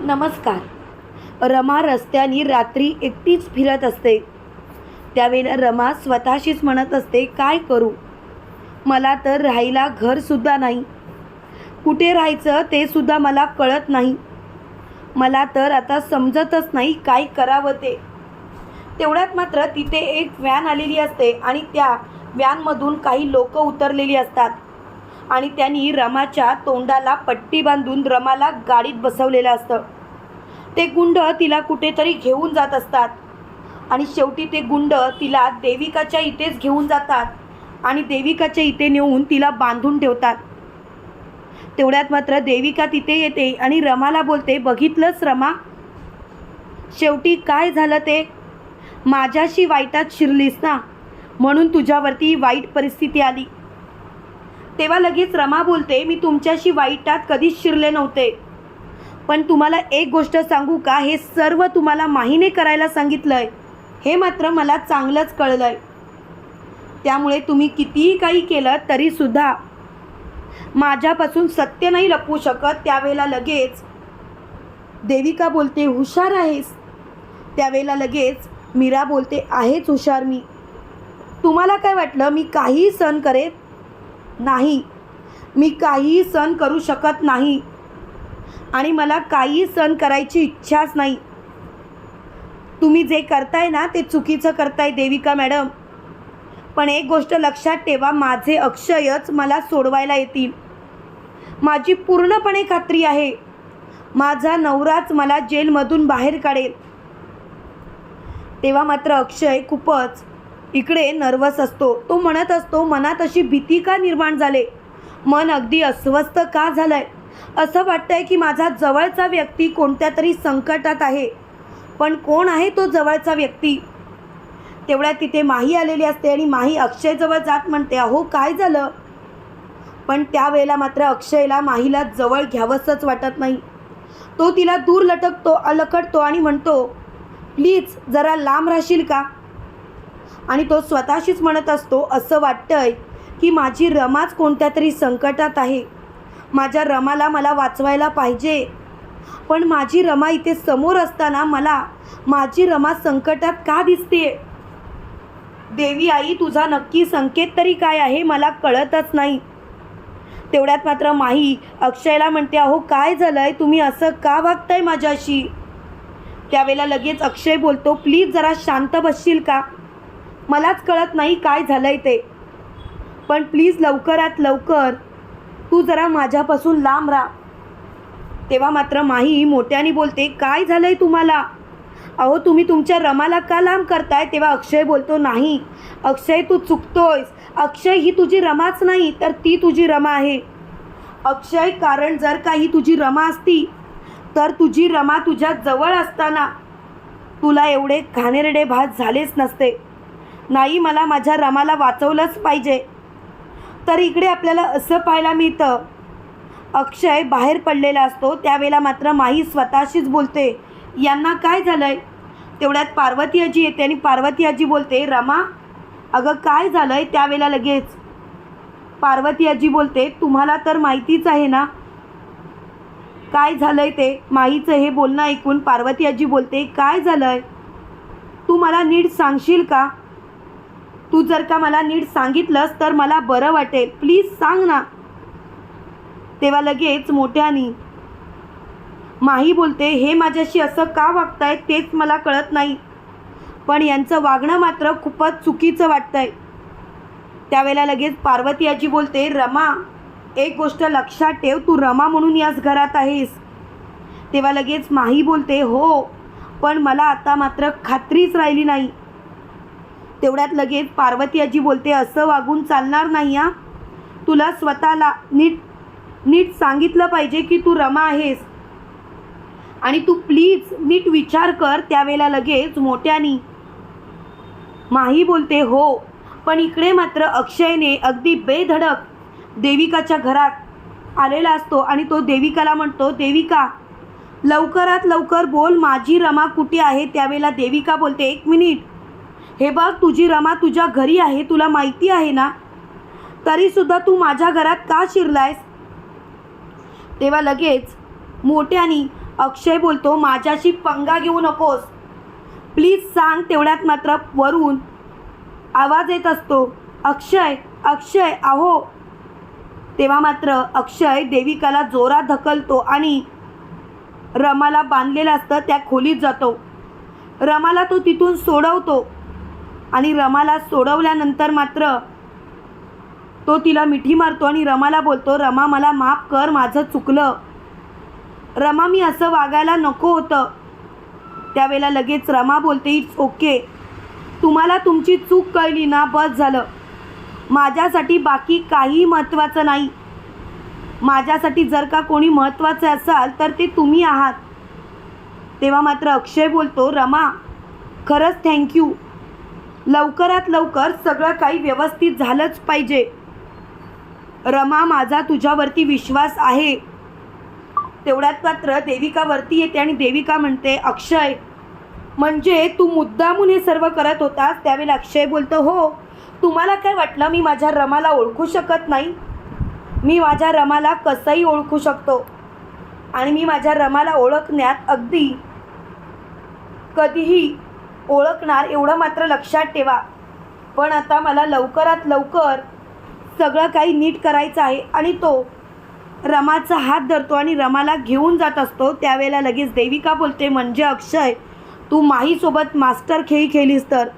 नमस्कार. रमा रस्त्यानी रात्री एकटीच फिरत असते. त्यावेळेला रमा स्वतःशीच म्हणत असते काय करू? मला तर राहायला घरसुद्धा नाही. कुठे राहायचं ते सुद्धा मला कळत नाही. मला तर आता समजतच नाही काय करावं ते. तेवढ्यात मात्र तिथे एक व्हॅन आलेली असते आणि त्या व्हॅनमधून काही लोक उतरलेली असतात. आणि त्यांनी रमाच्या तोंडाला पट्टी बांधून रमाला गाडीत बसवलेलं असतं. ते गुंड तिला कुठेतरी घेऊन जात असतात. आणि शेवटी ते गुंड तिला देविकाच्या इथेच घेऊन जातात आणि देविकाच्या इथे नेऊन तिला बांधून ठेवतात. तेवढ्यात मात्र देविका तिथे येते आणि रमाला बोलते बघितलंच रमा? शेवटी काय झालं ते? माझ्याशी वाईटात शिरलीस ना? म्हणून तुझ्यावरती वाईट परिस्थिती आली. तेव्हा लगेच रमा बोलते मी तुमच्याशी वाईटात कधीच शिरले नव्हते. पण तुम्हाला एक गोष्ट सांगू का? हे सर्व तुम्हाला माहीने करायला सांगितलंय. हे मात्र मला चांगलंच कळलंय. त्यामुळे तुम्ही कितीही काही केलं तरीसुद्धा माझ्यापासून सत्य नाही लपवू शकत. त्यावेळेला लगेच देविका बोलते हुशार आहेस. त्यावेळेला लगेच मीरा बोलते आहेच हुशार मी. तुम्हाला काय वाटलं? मी काहीही सहन करेत नाही. मी काहीही सहन करू शकत नाही. आणि मला काहीही सहन करायची इच्छाच नाही. तुम्ही जे करताय ना ते चुकीचं करताय देविका मॅडम. पण एक गोष्ट लक्षात ठेवा माझे अक्षयच मला सोडवायला येतील. माझी पूर्णपणे खात्री आहे. माझा नवराच मला जेलमधून बाहेर काढेल. तेव्हा मात्र अक्षय खूपच इकडे नर्वस असतो. तो म्हणत असतो मनात अशी भीती का निर्माण झाले? मन अगदी अस्वस्थ का झालंय? असं वाटतंय की माझा जवळचा व्यक्ती कोणत्या तरी संकटात आहे. पण कोण आहे तो जवळचा व्यक्ती? तेवढ्या तिथे माही आलेली असते आणि माही अक्षयजवळ जात म्हणते अहो काय झालं? पण त्यावेळेला मात्र अक्षयला माहीला जवळ घ्यावंसंच वाटत नाही. तो तिला दूर लटकतो अलकटतो आणि म्हणतो प्लीज जरा लांब राहशील का? आणि तो स्वतःशीच म्हणत असतो असं वाटतंय की माझी रमाच कोणत्या तरी संकटात आहे. माझ्या रमाला मला वाचवायला पाहिजे. पण माझी रमा इथे समोर असताना मला माझी रमा संकटात का दिसते देवी आई तुझा नक्की संकेत तरी काय आहे मला कळतच नाही. तेवढ्यात मात्र माही अक्षयला म्हणते अहो काय झालंय? तुम्ही असं का वागताय माझ्याशी? त्यावेळेला लगेच अक्षय बोलतो प्लीज जरा शांत बसशील का? मलाच कळत नाही काय झालंय ते. पण प्लीज लवकरात लवकर तू जरा माझ्यापासून लांब राहा. तेव्हा मात्र माही मोठ्याने बोलते काय झालंय तुम्हाला? अहो तुम्ही तुमच्या रमाला का लांब करताय? तेव्हा अक्षय बोलतो नाही. अक्षय तू चुकतोयस. अक्षय ही तुझी रमाच नाही तर ती तुझी रमा आहे. अक्षय कारण जर का ही तुझी रमा असती तर तुझी रमा तुझ्या जवळ असताना तुला एवढे घाणेरडे भात झालेच नसते. नाही मला माझ्या रमाला वाचवलंच पाहिजे. तर इकडे आपल्याला असं पाहायला मिळतं. अक्षय बाहेर पडलेला असतो त्यावेळेला मात्र माही स्वतःशीच बोलते. यांना काय झालंय? तेवढ्यात पार्वती आजी येते आणि पार्वती आजी बोलते रमा अगं काय झालंय त्यावेळेला लगेच? पार्वती आजी बोलते तुम्हाला तर माहितीच आहे ना? काय झालंय ते? माहीचं हे बोलणं ऐकून पार्वती आजी बोलते काय झालंय? तू मला नीट सांगशील का? तू जर का मला नीट सांगितलंस तर मला बरं वाटेल. प्लीज सांग ना. तेव्हा लगेच मोठ्यानी माही बोलते हे माझ्याशी असं का वागताय तेच मला कळत नाही. पण यांचं वागणं मात्र खूपच चुकीचं वाटतंय. त्यावेळेला लगेच पार्वती आजी बोलते रमा एक गोष्ट लक्षात ठेव तू रमा म्हणून याच घरात आहेस. तेव्हा लगेच माही बोलते हो पण मला आता मात्र खात्रीच राहिली नाही. तेवढ्यात लगेच पार्वती आजी बोलते असं वागून चालणार नाही हा. तुला स्वतःला नीट नीट सांगितलं पाहिजे की तू रमा आहेस. आणि तू प्लीज नीट विचार कर त्यावेळेला लगेच मोठ्यानी. माही बोलते हो पण इकडे मात्र अक्षयने अगदी बेधडक देविकाच्या घरात आलेला असतो आणि तो देविकाला म्हणतो देविका लवकरात लवकर बोल माझी रमा कुठे आहे? त्यावेळेला देविका बोलते एक मिनिट हे बघ तुझी रमा तुझ्या घरी आहे तुला माहिती आहे ना? तरीसुद्धा तू माझ्या घरात का शिरलायस? तेव्हा लगेच मोठ्यानी अक्षय बोलतो माझ्याशी पंगा घेऊ नकोस. प्लीज सांग तेवढ्यात मात्र वरून आवाज येत असतो अक्षय अक्षय आहो तेव्हा मात्र अक्षय देविकाला जोरात धकलतो आणि रमाला बांधलेलं असतं त्या खोलीत जातो. रमाला तो तिथून सोडवतो. आणि रमाला सोडवल्यानंतर मात्र तो तिला मिठी मारतो आणि रमाला बोलतो रमा मला माफ कर माझं चुकलं. रमा मी असं वागायला नको होतं. त्यावेळेला लगेच रमा बोलते इट्स ओके. तुम्हाला तुमची चूक कळली ना बस झालं. माझ्यासाठी बाकी काही महत्त्वाचं नाही. माझ्यासाठी जर का कोणी महत्त्वाचं असाल तर ते तुम्ही आहात. तेव्हा मात्र अक्षय बोलतो रमा खरंच थँक्यू लवकरात लवकर सगळं काही व्यवस्थित झालंच पाहिजे. रमा माझा तुझ्यावरती विश्वास आहे. तेवढ्यात मात्र देविकावरती येते आणि देविका म्हणते अक्षय म्हणजे तू मुद्दामून हे सर्व करत होतास त्यावेळेला अक्षय बोलतो हो तुम्हाला काय वाटलं मी माझ्या रमाला ओळखू शकत नाही? मी माझ्या रमाला कसंही ओळखू शकतो आणि मी माझ्या रमाला ओळखण्यात अगदी कधीही ओळखणार एवढं मात्र लक्षात ठेवा. पण आता मला लवकरात लवकर सगळं काही नीट करायचं आहे आणि तो रमाचा हात धरतो आणि रमाला घेऊन जात असतो. त्यावेळेला लगेच देविका बोलते म्हणजे अक्षय तू माहीसोबत मास्टर खेळी खेळलीस तर?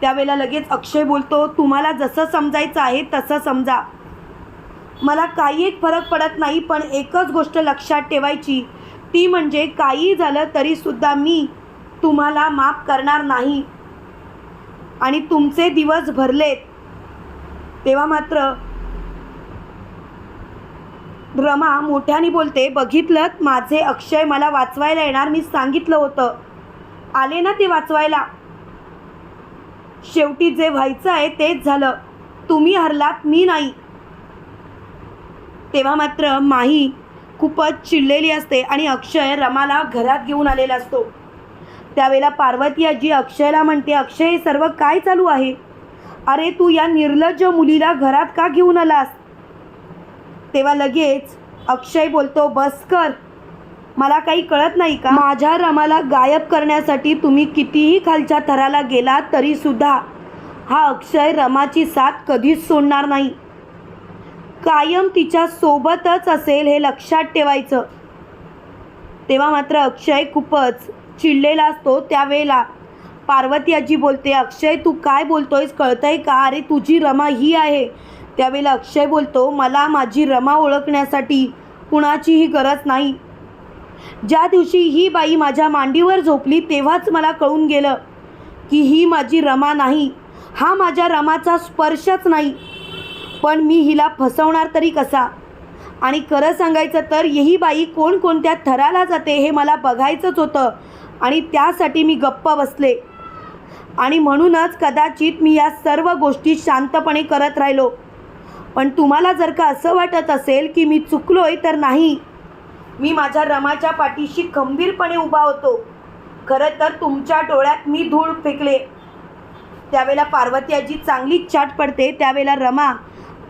त्यावेळेला लगेच अक्षय बोलतो तुम्हाला जसं समजायचं आहे तसं समजा. मला काही एक फरक पडत नाही पण एकच गोष्ट लक्षात ठेवायची. ती म्हणजे काही झालं तरीसुद्धा मी तुम्हाला माफ करणार नाही. आणि तुमचे दिवस भरलेत. तेव्हा मात्र रमा मोठ्याने बोलते बघितलं माझे अक्षय मला वाचवायला येणार. मी सांगितलं होतं. आले ना ते वाचवायला? शेवटी जे व्हायचं आहे तेच झालं. तुम्ही हरलात मी नाही. तेव्हा मात्र माही खूपच चिडलेली असते आणि अक्षय रमाला घरात घेऊन आलेला असतो. त्यावेळेला पार्वती आजी अक्षयला म्हणते अक्षय हे सर्व काय चालू आहे? अरे तू या निर्लज्ज मुलीला घरात का घेऊन आलास? तेव्हा लगेच अक्षय बोलतो बस कर. मला काही कळत नाही का? माझ्या रमाला गायब करण्यासाठी तुम्ही कितीही खालच्या थराला गेला तरी सुद्धा हा अक्षय रमाची साथ कधीच सोडणार नाही. कायम तिच्या सोबतच असेल हे लक्षात ठेवायचं. तेव्हा मात्र अक्षय खूपच चिडलेला असतो त्यावेळेला. पार्वती आजी बोलते अक्षय तू काय बोलतोयस? कळतंय का? अरे तुझी रमा ही आहे. त्यावेळेला अक्षय बोलतो मला माझी रमा ओळखण्यासाठी कुणाचीही गरज नाही. ज्या दिवशी ही बाई माझ्या मांडीवर झोपली तेव्हाच मला कळून गेलं की ही माझी रमा नाही. हा माझ्या रमाचा स्पर्शच नाही. पण मी हिला फसवणार तरी कसा? आणि खरं सांगायचं तर ही बाई कोणकोणत्या थराला जाते हे मला बघायचंच होतं आणि त्यासाठी मी गप्प बसले. आणि म्हणूनच कदाचित मी या सर्व गोष्टी शांतपणे करत राहिलो. पण तुम्हाला जर का असं वाटत असेल की मी चुकलोय तर नाही. मी माझ्या रमाच्या पाठीशी खंबीरपणे उभा होतो. खरं तर तुमच्या डोळ्यात मी धूळ फेकले. त्यावेळेला पार्वती आजी चांगलीच चाट पडते त्यावेळेला रमा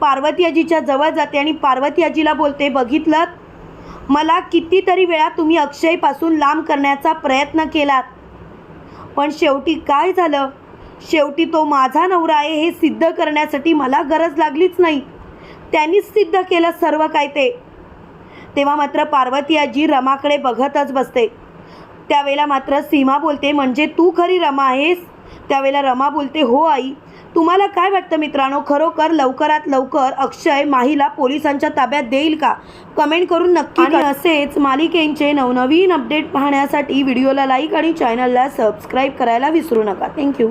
पार्वती आजीच्या जवळ जाते आणि पार्वती आजीला बोलते बघितलं? मला कितीतरी वेळा तुम्ही अक्षयपासून लांब करण्याचा प्रयत्न केलात. पण शेवटी काय झालं? शेवटी तो माझा नवरा आहे हे सिद्ध करण्यासाठी मला गरज लागलीच नाही. त्यांनीच सिद्ध केलं सर्व काय ते. तेव्हा मात्र पार्वती आजी रमाकडे बघतच बसते. त्यावेळेला मात्र सीमा बोलते म्हणजे तू खरी रमा आहेस? त्यावेळेला रमा बोलते हो आई तुम्हाला काय वाटतं मित्रांनो? खरोखर लवकरात लवकर अक्षय माहीला पोलिसांच्या ताब्यात देईल का? कमेंट करून नक्की आणि असेच मालिकेंचे नवनवीन अपडेट पाहण्यासाठी व्हिडिओला लाईक आणि चॅनलला सबस्क्राईब करायला विसरू नका. थँक्यू.